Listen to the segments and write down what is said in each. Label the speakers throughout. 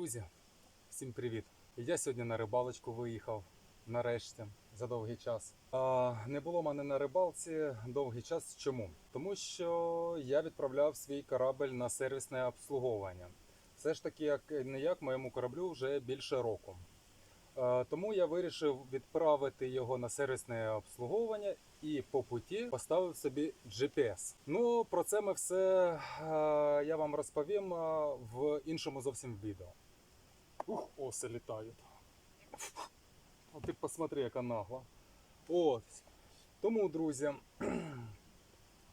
Speaker 1: Друзі, всім привіт! Я сьогодні на рибалочку виїхав нарешті за довгий час. А, не було мене на рибалці довгий час. Чому? Тому що я відправляв свій корабель на сервісне обслуговування. Все ж таки, як не як моєму кораблю вже більше року. Е, Тому я вирішив відправити його на сервісне обслуговування і по путі поставив собі GPS. Ну про це ми все е, я вам розповім е, в іншому зовсім відео. Ух, оси літають. А ти посмотри, яка нагла. Ось. Тому, друзі,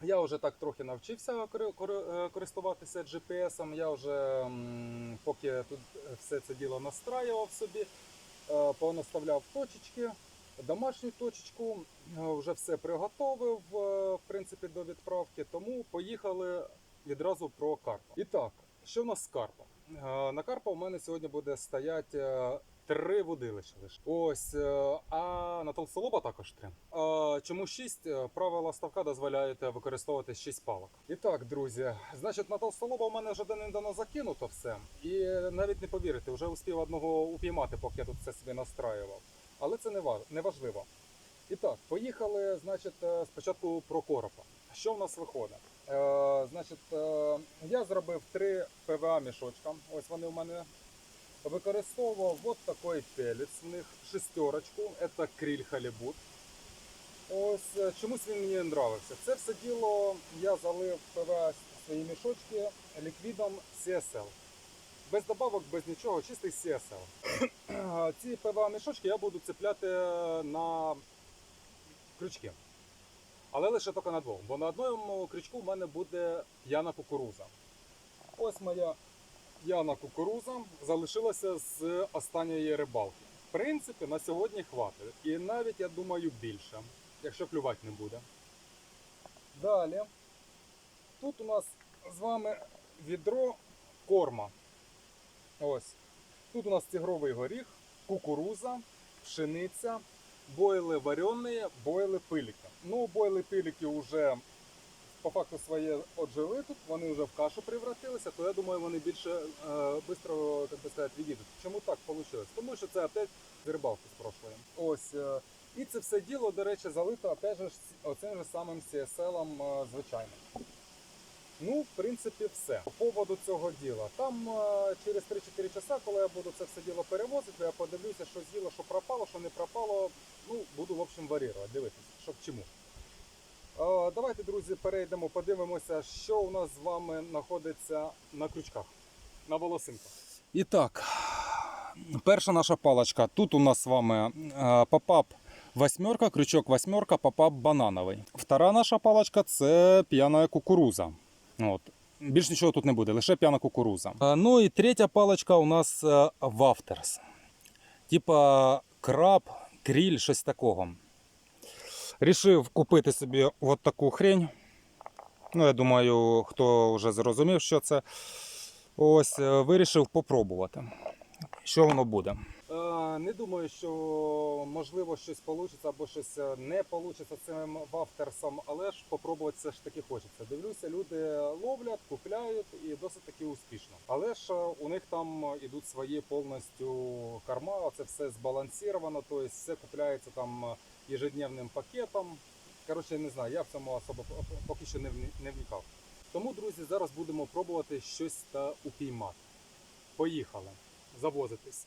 Speaker 1: я вже так трохи навчився е, користуватися GPS. Я вже поки тут все це діло настраював собі, е, понаставляв точечки, домашню точечку, е, вже все приготовив е, в принципі до відправки. Тому поїхали відразу про карпа. І так, що в нас з карпом? Е, На карпа у мене сьогодні буде стояти е, три водилища лише. Ось, е, а на толстолоба також три. Чому шість? Правила ставка дозволяють використовувати шість палок. І так, друзі, значить, на толстолоба у мене вже давно закинуто все. І навіть не повірите, вже успів одного упіймати, поки я тут все собі настраював. Але це не ва- важливо. І так, поїхали, значить, спочатку про коропа. Що в нас виходить? Е, значить, е, я зробив три ПВА мішочка. Ось вони у мене використовував от такий пелець в них, шестерочку, це кріль халібут. Ось е, чомусь він мені не нравився. Це все діло я залив ПВА свої мішочки ліквідом CSL. Без добавок, без нічого, чистий CSL. Ці ПВА мішочки я буду цепляти на крючки. Але лише тільки на двох, бо на одному крючку в мене буде п'яна кукуруза. Ось моя п'яна кукуруза залишилася з останньої рибалки. В принципі, на сьогодні хватить. І навіть, я думаю, більше, якщо клювати не буде. Далі. Тут у нас з вами відро корма. Ось. Тут у нас тигровий горіх, кукуруза, пшениця, бойли варені, бойли пиліки. Ну, бойли пиліки вже по факту своє отжили тут, вони вже в кашу превратилися, то я думаю, вони більше е, так би сказати, відійдуть. Чому так вийшло? Тому що це опять з рибалки з прошлої. Ось. Е, і це все діло, до речі, залито опять оцим же самим CSL е, звичайним. Ну, в принципі, все. По поводу цього діла. Там е, через 3-4 часа, коли я буду це все діло перевозити, я подивлюся, що з'їло, що пропало, що не пропало. Ну, буду, в общем, варірувати, дивитися, що к чому. Е, Давайте, друзі, перейдемо, подивимося, що у нас з вами знаходиться на крючках, на волосинках. І так, перша наша паличка. Тут у нас з вами е, попап восьмерка, крючок восьмерка, попап банановий. Втора наша паличка це п'яна кукуруза. От. Більш нічого тут не буде, лише п'яна кукуруза. Е, Ну і третя паличка у нас е, вафтерс. Типа краб, кріль, щось такого. Рішив купити собі от таку хрень. Ну, я думаю, хто вже зрозумів, що це. Ось, е, вирішив попробувати. Що воно буде? Е, не думаю, що можливо щось вийде або щось е, не вийде цим вафтерсом, але ж попробувати все ж таки хочеться. Дивлюся, люди ловлять, купляють і досить таки успішно. Але ж е, у них там ідуть свої повністю корма, це все збалансовано, тобто все купляється там ежедневним пакетом. Коротше, не знаю, я в цьому особо поки що не вникав. Тому, друзі, зараз будемо пробувати щось та упіймати. Поїхали завозитись.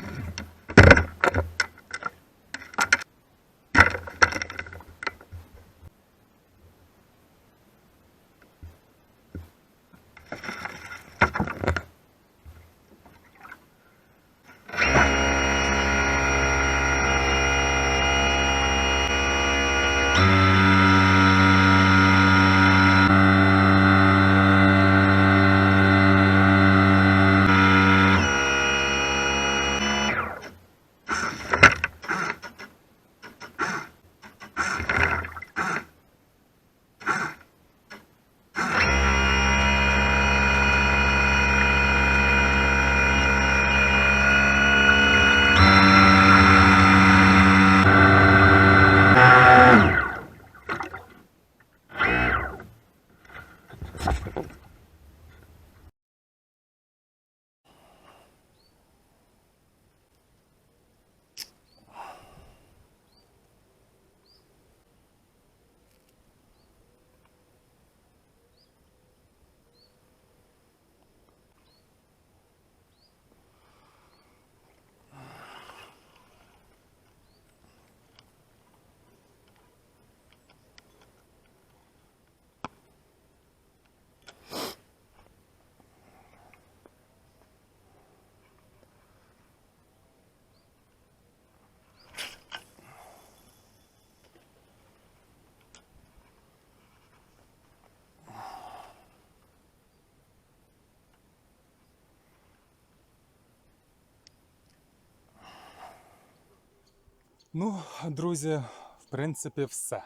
Speaker 1: Ну, друзі, в принципі, все.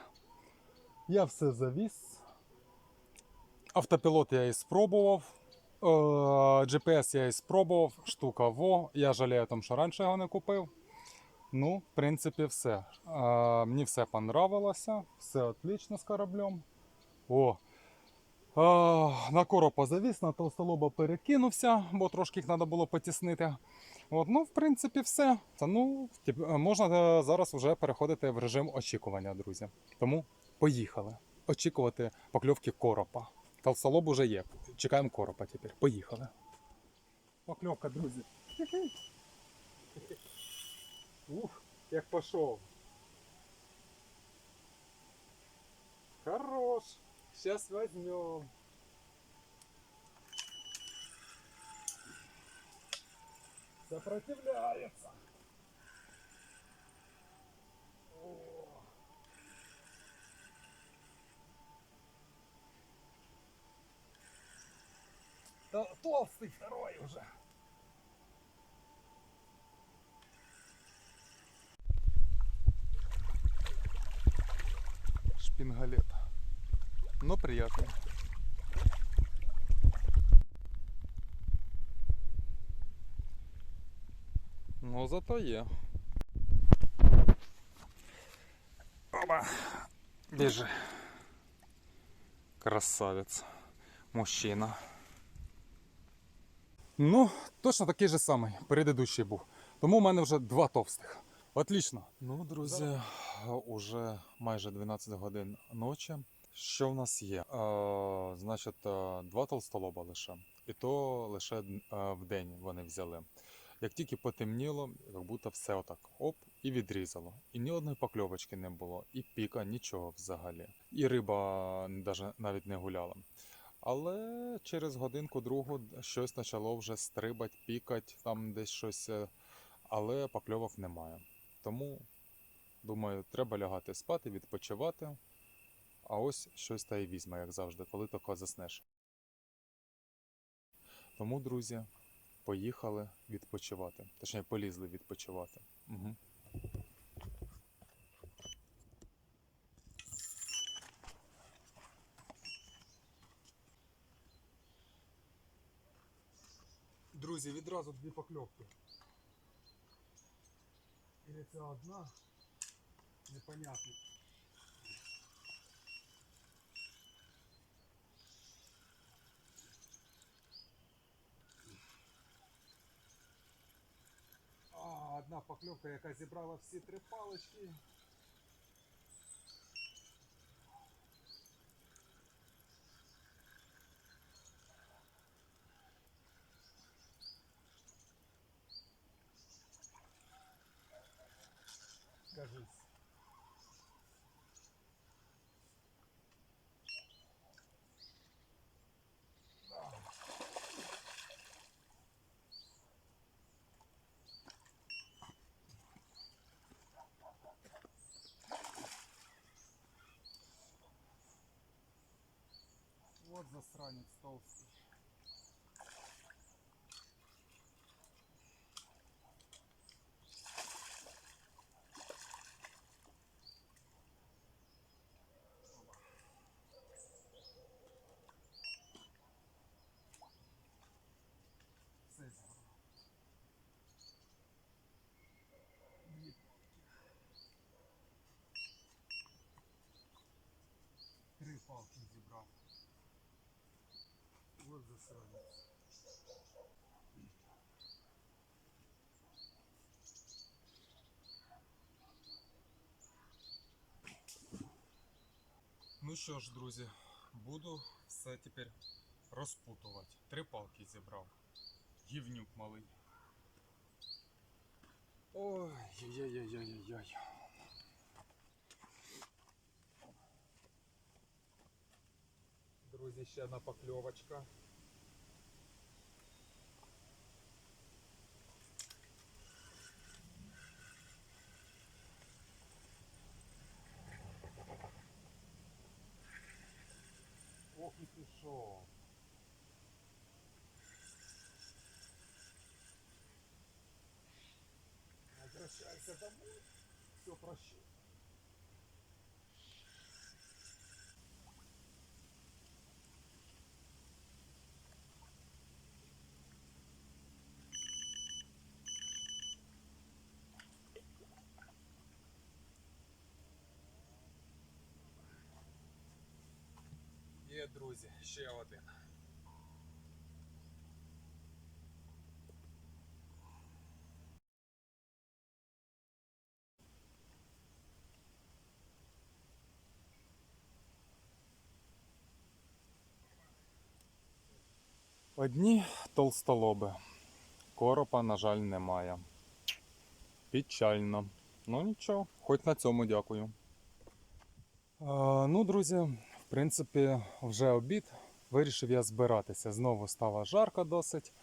Speaker 1: Я все завіз. Автопілот я і спробував. Е, GPS я і спробував. Штука во. Я жалію, тому, що раніше його не купив. Ну, в принципі, все. Е, мені все понравилося. Все отлично з кораблем. О. Е, на коропа завіз, на толстолоба перекинувся, бо трошки їх треба було потіснити. От, ну, в принципі, все. Та, ну, е, можна е, зараз вже переходити в режим очікування, друзі. Тому поїхали. Очікувати покльовки коропа. Толстолоб уже є. Чекаємо коропа тепер. Поїхали. Покльовка, друзі. Ух, як пішов. Хорош. Сейчас возьмем. Сопротивляется. Да, толстый второй уже. Шпингалет. Но приятный. Ну, зато є. Оба. Біжи. Красавець. Мужчина. Ну, точно такий же самий, предыдущий був. Тому в мене вже два товстих. Отлично. Ну, друзі, уже майже 12 годин ночі. Що в нас є? Е, значить, два толстолоба лише. І то лише е, в день вони взяли. Як тільки потемніло, як будто все отак оп, і відрізало. І ні одної покльовочки не було, і піка, нічого взагалі. І риба навіть не гуляла. Але через годинку другу щось почало вже стрибать, пікать, там десь щось, е, але покльовок немає. Тому, думаю, треба лягати спати, відпочивати. А ось щось та й візьме, як завжди, коли тако заснеш. Тому, друзі, поїхали відпочивати. Точніше, полізли відпочивати. Угу. Друзі, відразу дві покльовки. Или це одна? Непонятно. А, одна покльовка, яка зібрала всі три палички. Вот засранец толстый. Три палки. Вот засранец. Ну що ж, друзі, буду все тепер розпутувати. Три палки зібрав. Гівнюк малий. Ой, яй-яй-яй-яй-яй. Друзі, ще одна покльовочка. Ох і. Возвращайся домой. все прощу. Є, друзі, ще один. Одні толстолоби. Коропа, на жаль, немає. Печально. Ну нічого, хоч на цьому дякую. А, ну, друзі, в принципі, вже обід. Вирішив я збиратися. Знову стало жарко досить.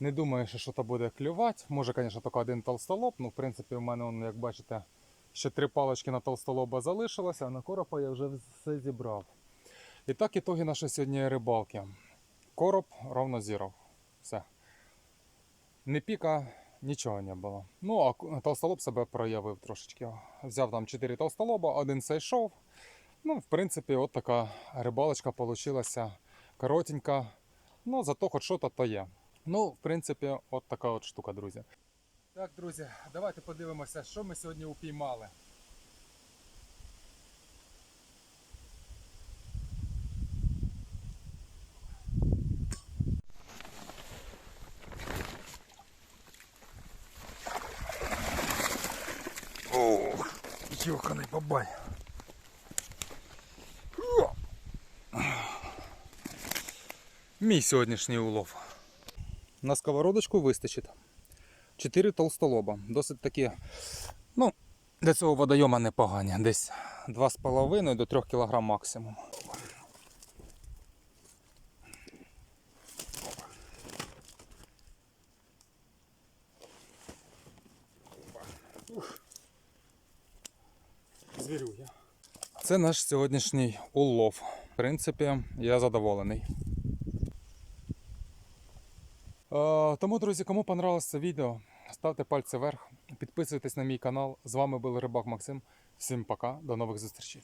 Speaker 1: Не думаю, що щось буде клювати. Може, звісно, тільки один толстолоб. Ну, в принципі, у мене, як бачите, ще три палочки на толстолоба залишилося, а на коропа я вже все зібрав. І так, ітоги нашої сьогодні рибалки. Короб ровно зіров. Все. Не піка, нічого не було. Ну, а толстолоб себе проявив трошечки. Взяв там 4 толстолоба, один зайшов. Ну, в принципі, от така рибалочка получилася коротенька. Ну, зато хоч що-то то є. Ну, в принципі, от така от штука, друзі. Так, друзі, давайте подивимося, що ми сьогодні упіймали. О, йоханий бабай. Мій сьогоднішній улов. На сковородочку вистачить. Чотири толстолоба. Досить такі, ну, для цього водойома непогані. Десь 2,5 до 3 кг максимум. Звірюя. Це наш сьогоднішній улов. В принципі, я задоволений. Е, Тому, друзі, кому понравилось це відео, ставте пальці вверх, підписуйтесь на мій канал. З вами був Рибак Максим. Всім пока, до нових зустрічей.